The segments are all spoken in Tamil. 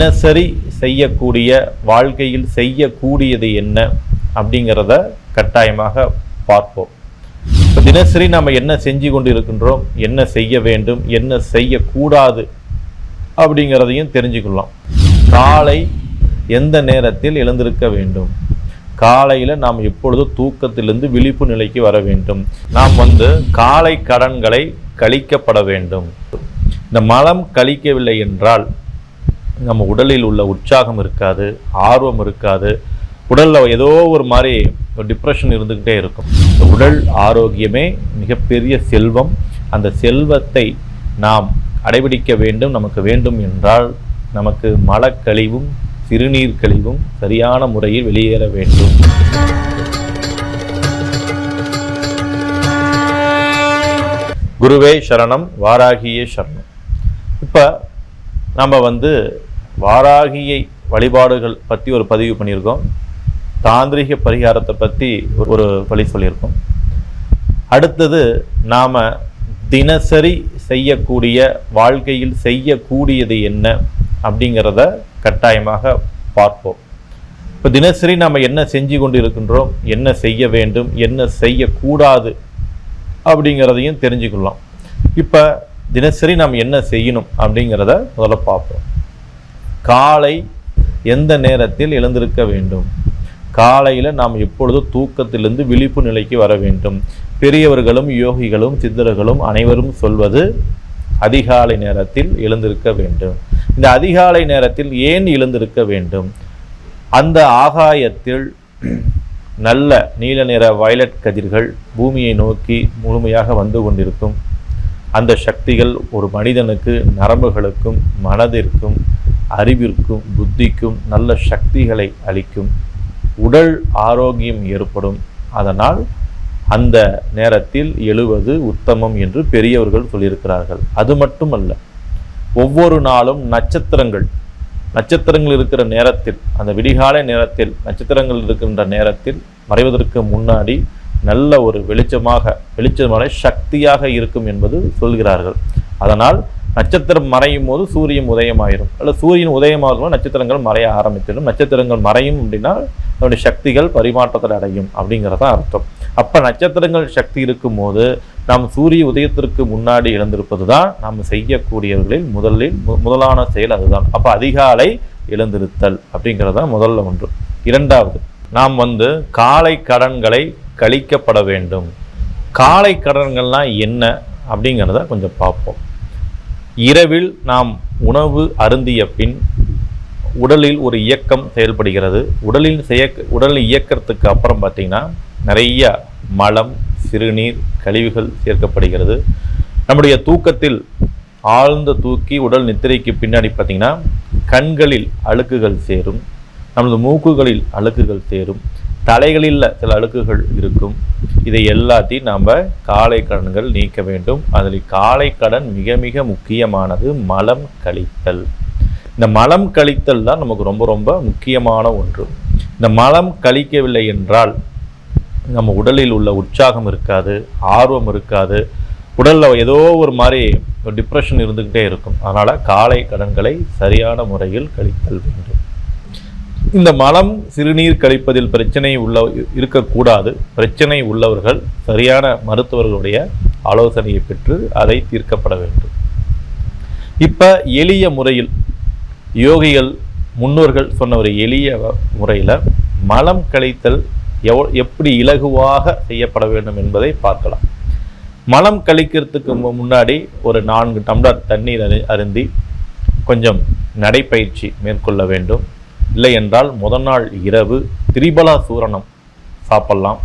தினசரி செய்யக்கூடிய வாழ்க்கையில் செய்யக்கூடியது என்ன அப்படிங்கிறத கட்டாயமாக பார்ப்போம். இப்போ தினசரி நம்ம என்ன செஞ்சு கொண்டு இருக்கின்றோம் என்ன செய்ய வேண்டும் என்ன செய்யக்கூடாது அப்படிங்கிறதையும் தெரிஞ்சுக்கலாம் காலை எந்த நேரத்தில் எழுந்திருக்க வேண்டும்? காலையில் நாம் எப்பொழுது தூக்கத்திலிருந்து விழிப்பு நிலைக்கு வர வேண்டும்? நாம் வந்து காலை கடன்களை கழிக்கப்பட வேண்டும். இந்த மலம் கழிக்கவில்லை என்றால் நம்ம உடலில் உள்ள உற்சாகம் இருக்காது ஆர்வம் இருக்காது. உடலில் ஏதோ ஒரு மாதிரி ஒரு டிப்ரெஷன் இருந்துக்கிட்டே இருக்கும். இந்த உடல் ஆரோக்கியமே மிகப்பெரிய செல்வம். அந்த செல்வத்தை நாம் கடைபிடிக்க வேண்டும் நமக்கு வேண்டும் என்றால் நமக்கு மலக்கழிவும் சிறுநீர் கழிவும் சரியான முறையில் வெளியேற வேண்டும். குருவே சரணம் வாராகியே சரணம். இப்போ நம்ம வந்து வாராகியை வழிபாடுகள் பற்றி ஒரு பதிவு பண்ணியிருக்கோம். தாந்திரிக பரிகாரத்தை பற்றி ஒரு வழி சொல்லியிருக்கோம். அடுத்தது நாம் தினசரி செய்யக்கூடிய வாழ்க்கையில் செய்யக்கூடியது என்ன அப்படிங்கிறத கட்டாயமாக பார்ப்போம். இப்போ தினசரி நாம் என்ன செஞ்சு கொண்டு இருக்கின்றோம் என்ன செய்ய வேண்டும் என்ன செய்யக்கூடாது அப்படிங்கிறதையும் தெரிஞ்சுக்கலாம். இப்போ தினசரி நாம் என்ன செய்யணும் அப்படிங்கிறத முதல்ல பார்ப்போம். காலை எந்த நேரத்தில் எழுந்திருக்க வேண்டும்? காலையில் நாம் எப்பொழுது தூக்கத்திலிருந்து விழிப்பு நிலைக்கு வர வேண்டும்? பெரியவர்களும் யோகிகளும் சித்தர்களும் அனைவரும் சொல்வது அதிகாலை நேரத்தில் எழுந்திருக்க வேண்டும். இந்த அதிகாலை நேரத்தில் ஏன் எழுந்திருக்க வேண்டும்? அந்த ஆகாயத்தில் நல்ல நீல நிற வயலட் கதிர்கள் பூமியை நோக்கி முழுமையாக வந்து கொண்டிருக்கும். அந்த சக்திகள் ஒரு மனிதனுக்கு நரம்புகளுக்கும் மனதிற்கும் அறிவிற்கும் புத்திக்கும் நல்ல சக்திகளை அளிக்கும் உடல் ஆரோக்கியம் ஏற்படும். அதனால் அந்த நேரத்தில் எழுவது உத்தமம் என்று பெரியவர்கள் சொல்லியிருக்கிறார்கள். அது மட்டுமல்ல ஒவ்வொரு நாளும் நட்சத்திரங்கள் நட்சத்திரங்கள் இருக்கிற நேரத்தில் அந்த விடிகாலை நேரத்தில் நட்சத்திரங்கள் இருக்கின்ற நேரத்தில் மறைவதற்கு முன்னாடி நல்ல ஒரு வெளிச்சமாக வெளிச்சமான சக்தியாக இருக்கும் என்பது சொல்கிறார்கள். அதனால் நட்சத்திரம் மறையும் போது சூரியன் உதயமாயிரும். அல்ல சூரியன் உதயமாகும் நட்சத்திரங்கள் மறைய ஆரம்பித்திடும் நட்சத்திரங்கள் மறையும் அப்படின்னா அதனுடைய சக்திகள் பரிமாற்றத்தில் அடையும் அப்படிங்கிறத அர்த்தம். அப்போ நட்சத்திரங்கள் சக்தி இருக்கும்போது நாம் சூரிய உதயத்திற்கு முன்னாடி எழுந்திருப்பது தான் நாம் செய்யக்கூடியவர்களில் முதலில் மு- முதலான செயல் அதுதான். அப்போ அதிகாலை எழுந்திருத்தல் அப்படிங்கிறது தான் முதல்ல ஒன்று. இரண்டாவது நாம் வந்து காலை கடன்களை கழிக்கப்பட வேண்டும். காலை கடன்கள்லாம் என்ன அப்படிங்கிறத கொஞ்சம் பார்ப்போம். இரவில் நாம் உணவு அருந்திய பின் உடலில் ஒரு இயக்கம் செயல்படுகிறது. உடலில் செய்ய உடல் இயக்கத்துக்கு அப்புறம் பார்த்தீங்கன்னா நிறைய மலம் சிறுநீர் கழிவுகள் சேர்க்கப்படுகிறது. நம்முடைய தூக்கத்தில் ஆழ்ந்த தூக்கி உடல் நித்திரைக்கு பின்னாடி பார்த்திங்கன்னா கண்களில் அழுக்குகள் சேரும். நமது மூக்குகளில் அழுக்குகள் சேரும். தலைகளில் சில அழுக்குகள் இருக்கும். இதை எல்லாத்தையும் நாம் காலை கடன்கள் நீக்க வேண்டும். அதில் காலை கடன் மிக மிக முக்கியமானது மலம் கழித்தல். இந்த மலம் கழித்தல் தான் நமக்கு ரொம்ப ரொம்ப முக்கியமான ஒன்று. இந்த மலம் கழிக்கவில்லை என்றால் நம்ம உடலில் உள்ள உற்சாகம் இருக்காது ஆர்வம் இருக்காது. உடலில் ஏதோ ஒரு மாதிரி டிப்ரெஷன் இருந்துக்கிட்டே இருக்கும். அதனால் காலை கடன்களை சரியான முறையில் கழித்தல் வேண்டும். இந்த மலம் சிறுநீர் கழிப்பதில் பிரச்சனை உள்ள இருக்கக்கூடாது. பிரச்சனை உள்ளவர்கள் சரியான மருத்துவர்களுடைய ஆலோசனையை பெற்று அதை தீர்க்கப்பட வேண்டும். இப்போ எளிய முறையில் யோகிகள் முன்னோர்கள் சொன்ன ஒரு எளிய முறையில் மலம் கழித்தல் எவ் எப்படி இலகுவாக செய்யப்பட வேண்டும் என்பதை பார்க்கலாம். மலம் கழிக்கிறதுக்கு முன்னாடி ஒரு நான்கு டம்ளர் தண்ணீர் அரு- அருந்தி கொஞ்சம் நடைப்பயிற்சி மேற்கொள்ள வேண்டும். இல்லை என்றால் முதல் நாள் இரவு திரிபலா சூரணம் சாப்பிடலாம்.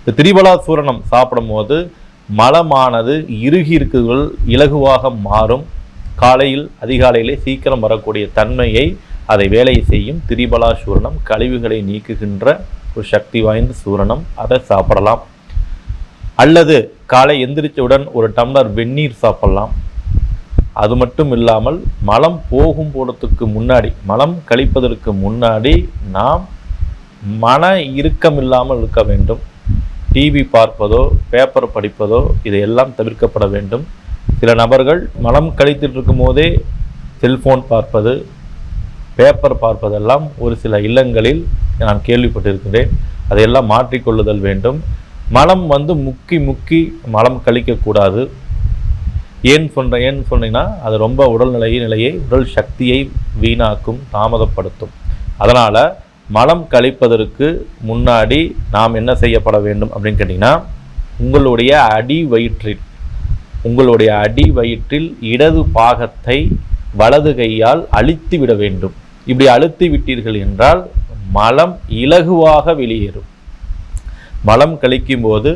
இந்த திரிபலா சூரணம் சாப்பிடும்போது மலமானது இறுகி இருக்குகள் இலகுவாக மாறும். காலையில் அதிகாலையிலே சீக்கிரம் வரக்கூடிய தன்மையை அதை வேலை செய்யும் திரிபலா சூரணம் கழிவுகளை நீக்குகின்ற ஒரு சக்தி வாய்ந்த சூரணம். அதை சாப்பிடலாம். அல்லது காலை எந்திரிச்சவுடன் ஒரு டம்ளர் வெந்நீர் சாப்பிடலாம். அது மட்டும் இல்லாமல் மலம் போகும் போறதுக்கு முன்னாடி மலம் கழிப்பதற்கு முன்னாடி நாம் மன இறுக்கம் இல்லாமல் இருக்க வேண்டும். டிவி பார்ப்பதோ பேப்பர் படிப்பதோ இதையெல்லாம் தவிர்க்கப்பட வேண்டும். சில நபர்கள் மலம் கழித்துட்டு இருக்கும் போதே செல்ஃபோன் பார்ப்பது பேப்பர் பார்ப்பதெல்லாம் ஒரு சில இல்லங்களில் நான் கேள்விப்பட்டிருக்கிறேன். அதையெல்லாம் மாற்றிக்கொள்ளுதல் வேண்டும். மலம் வந்து முக்கி முக்கி மலம் கழிக்கக்கூடாது. ஏன் சொல்கிறேன் ஏன் சொன்னீங்கன்னா அது ரொம்ப உடல்நிலை நிலையை உடல் சக்தியை வீணாக்கும் தாமதப்படுத்தும். அதனால் மலம் கழிப்பதற்கு முன்னாடி நாம் என்ன செய்யப்பட வேண்டும் அப்படின்னு கேட்டிங்கன்னா உங்களுடைய அடி வயிற்றில் உங்களுடைய அடி வயிற்றில் இடது பாகத்தை வலது கையால் அழித்து விட வேண்டும். இப்படி அழுத்தி விட்டீர்கள் என்றால் மலம் இலகுவாக வெளியேறும். மலம் கழிக்கும் போது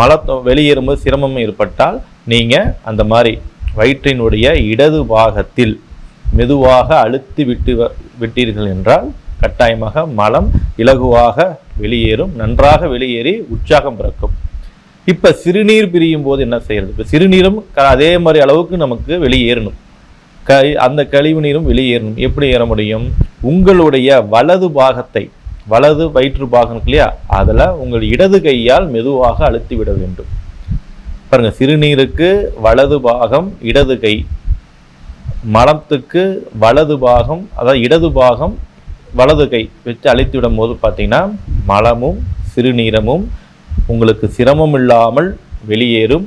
மலம் வெளியேறும்போது சிரமம் ஏற்பட்டால் நீங்கள் அந்த மாதிரி வயிற்றினுடைய இடது பாகத்தில் மெதுவாக அழுத்தி விட்டு வ- விட்டீர்கள் என்றால் கட்டாயமாக மலம் இலகுவாக வெளியேறும் நன்றாக வெளியேறி உற்சாகம் பிறக்கும். இப்போ சிறுநீர் பிரியும் போது என்ன செய்யறது? இப்போ சிறுநீரும் க- அதே மாதிரி அளவுக்கு நமக்கு வெளியேறணும். க அந்த கழிவு நீரும் வெளியேறணும். எப்படி ஏற முடியும்? உங்களுடைய வலது பாகத்தை வலது வயிற்று பாகம் இல்லையா அதில் உங்கள் இடது கையால் மெதுவாக அழுத்தி விட வேண்டும். பாருங்க சிறுநீருக்கு வலது பாகம் இடது கை. மலத்துக்கு வலது பாகம் அதாவது இடது பாகம் வலது கை வச்சு அழித்து விடும் போது பார்த்தீங்கன்னா மலமும் சிறுநீரமும் உங்களுக்கு சிரமம் இல்லாமல் வெளியேறும்.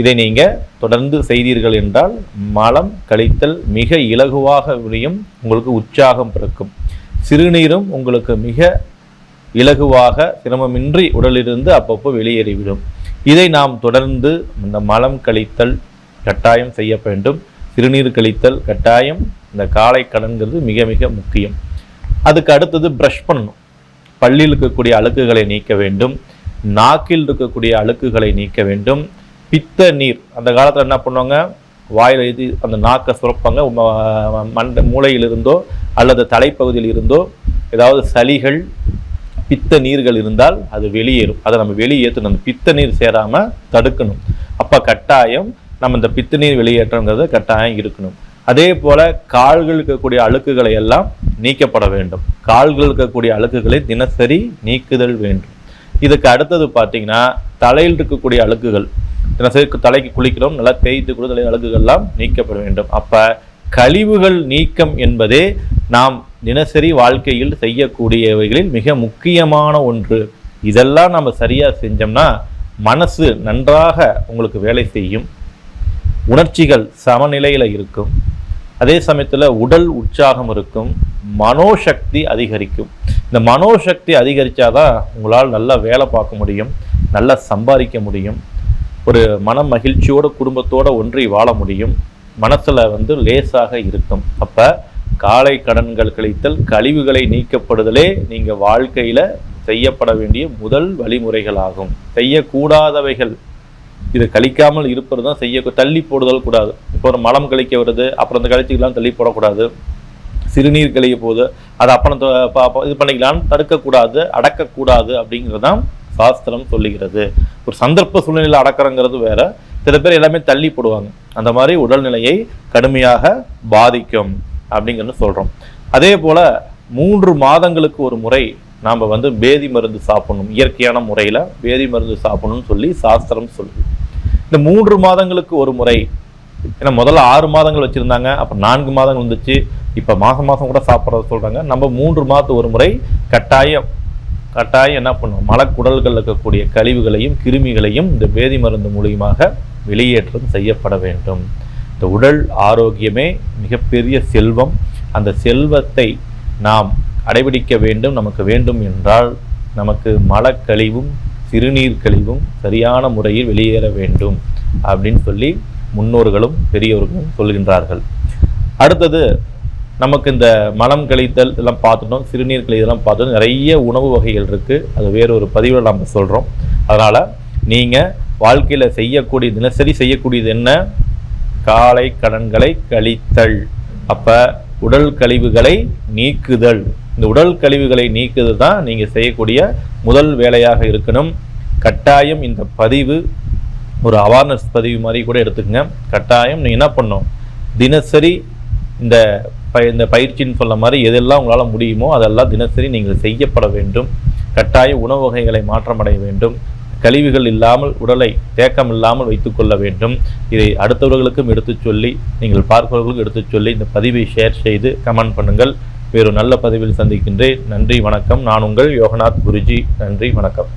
இதை நீங்கள் தொடர்ந்து செய்தீர்கள் என்றால் மலம் கழித்தல் மிக இலகுவாக விடியும் உங்களுக்கு உற்சாகம் பிறக்கும். சிறுநீரும் உங்களுக்கு மிக இலகுவாக சிரமமின்றி உடலிலிருந்து அப்பப்போ வெளியேறிவிடும். இதை நாம் தொடர்ந்து இந்த மலம் கழித்தல் கட்டாயம் செய்ய வேண்டும். சிறுநீர் கழித்தல் கட்டாயம் இந்த காலை கடன்கிறது மிக மிக முக்கியம். அதுக்கு அடுத்தது ப்ரஷ் பண்ணணும். பள்ளியில் இருக்கக்கூடிய அழுக்குகளை நீக்க வேண்டும். நாக்கில் இருக்கக்கூடிய அழுக்குகளை நீக்க வேண்டும். பித்த நீர் அந்த காலத்தில் என்ன பண்ணுவாங்க? வாயில் எழுதி அந்த நாக்கை சுரப்பாங்க. மண்ட மூளையில் இருந்தோ அல்லது தலைப்பகுதியில் இருந்தோ ஏதாவது சளிகள் பித்த நீர்கள் இருந்தால் அது வெளியேறும். அதை நம்ம வெளியேற்றணும். அந்த பித்த நீர் சேராமல் தடுக்கணும். அப்போ கட்டாயம் நம்ம இந்த பித்த நீர் வெளியேற்றங்கிறது கட்டாயம் இருக்கணும். அதே போல் கால்கள் இருக்கக்கூடிய அழுக்குகளை எல்லாம் நீக்கப்பட வேண்டும். கால்கள் இருக்கக்கூடிய அழுக்குகளை தினசரி நீக்குதல் வேண்டும். இதுக்கு அடுத்தது பார்த்தீங்கன்னா தலையில் இருக்கக்கூடிய அழுக்குகள். தினசரி தலைக்கு குளிக்கிறோம். நல்லா தேய்த்து கூட தலை அழுக்குகள்லாம் நீக்கப்பட வேண்டும். அப்போ கழிவுகள் நீக்கம் என்பதே நாம் தினசரி வாழ்க்கையில் செய்யக்கூடியவைகளில் மிக முக்கியமான ஒன்று. இதெல்லாம் நம்ம சரியாக செஞ்சோம்னா மனசு நன்றாக உங்களுக்கு வேலை செய்யும். உணர்ச்சிகள் சமநிலையில் இருக்கும். அதே சமயத்தில் உடல் உற்சாகம் இருக்கும். மனோசக்தி அதிகரிக்கும். இந்த மனோசக்தி அதிகரித்தாதான் உங்களால் நல்லா வேலை பார்க்க முடியும். நல்லா சம்பாதிக்க முடியும். ஒரு மன மகிழ்ச்சியோட குடும்பத்தோடு ஒன்றி வாழ முடியும். மனசில் வந்து லேசாக இருக்கும். அப்போ காலை கடன்கள் கழித்தல் கழிவுகளை நீக்கப்படுதலே நீங்கள் வாழ்க்கையில் செய்யப்பட வேண்டிய முதல் வழிமுறைகளாகும். செய்யக்கூடாதவைகள். இது கழிக்காமல் இருப்பது தான் செய்ய தள்ளி போடுதல் கூடாது. இப்போ ஒரு மலம் கழிக்க வருது அப்புறம் அந்த கழிச்சிக்கலாம் தள்ளி போடக்கூடாது. சிறுநீர் கழிய போகுது அதை அப்புறம் இது பண்ணிக்கலாம்னு தடுக்கக்கூடாது அடக்கக்கூடாது அப்படிங்கிறது தான் சாஸ்திரம் சொல்லுகிறது. ஒரு சந்தர்ப்ப சூழ்நிலையில் அடக்கிறங்கிறது வேற சில பேர் எல்லாமே தள்ளி போடுவாங்க. அந்த மாதிரி உடல்நிலையை கடுமையாக பாதிக்கும். அப்படிங்கிறது சொல்கிறோம் அதே போல் மூன்று மாதங்களுக்கு ஒரு முறை நாம் வந்து பேதி மருந்து சாப்பிடணும். இயற்கையான முறையில் பேதி மருந்து சாப்பிடணும்னு சொல்லி சாஸ்திரம் சொல்லுது. இந்த மூன்று மாதங்களுக்கு ஒரு முறை ஏன்னா முதல்ல ஆறு மாதங்கள் வச்சுருந்தாங்க அப்புறம் நான்கு மாதங்கள் வந்துச்சு. இப்போ மாதம் மாதம் கூட சாப்பிட்றத சொல்கிறாங்க நம்ம மூன்று மாதத்து ஒரு முறை கட்டாயம் கட்டாயம் என்ன பண்ணும் மலக்குடல்களில் இருக்கக்கூடிய கழிவுகளையும் கிருமிகளையும் இந்த வேதி மருந்து மூலியமாக வெளியேற்றம் செய்யப்பட வேண்டும். இந்த உடல் ஆரோக்கியமே மிகப்பெரிய செல்வம். அந்த செல்வத்தை நாம் கடைபிடிக்க வேண்டும் நமக்கு வேண்டும் என்றால் நமக்கு மலக்கழிவும் சிறுநீர் கழிவும் சரியான முறையில் வெளியேற வேண்டும் அப்படின்னு சொல்லி முன்னோர்களும் பெரியவர்களும் சொல்கின்றார்கள். அடுத்தது நமக்கு இந்த மலம் கழித்தல் இதெல்லாம் பார்த்துட்டோம் சிறுநீர் கழிதெல்லாம் பார்த்துட்டோம் நிறைய உணவு வகைகள் இருக்குது அது வேறொரு பதிவில் நம்ம சொல்கிறோம் அதனால் நீங்கள் வாழ்க்கையில் செய்யக்கூடிய தினசரி செய்யக்கூடியது என்ன? காலை கடன்களை கழித்தல். அப்போ உடல் கழிவுகளை நீக்குதல். இந்த உடல் கழிவுகளை நீக்குதல் தான் நீங்கள் செய்யக்கூடிய முதல் வேலையாக இருக்கணும். கட்டாயம் இந்த பதிவு ஒரு அவேர்னஸ் பதிவு மாதிரி கூட எடுத்துக்கங்க. கட்டாயம் நீங்கள் என்ன பண்ணும் தினசரி இந்த ப இந்த பயிற்சின்னு சொல்ல மாதிரி எதெல்லாம் உங்களால் முடியுமோ அதெல்லாம் தினசரி நீங்கள் செய்யப்பட வேண்டும். கட்டாய உணவு வகைகளை மாற்றமடைய வேண்டும். கழிவுகள் இல்லாமல் உடலை தேக்கம் இல்லாமல் வைத்துக்கொள்ள வேண்டும். இதை அடுத்தவர்களுக்கும் எடுத்துச் சொல்லி நீங்கள் பார்ப்பவர்களுக்கும் எடுத்துச் சொல்லி இந்த பதிவை ஷேர் செய்து கமெண்ட் பண்ணுங்கள். வேறு நல்ல பதிவில் சந்திக்கின்றேன். நன்றி வணக்கம். நான் உங்கள் யோகநாத் குருஜி. நன்றி வணக்கம்.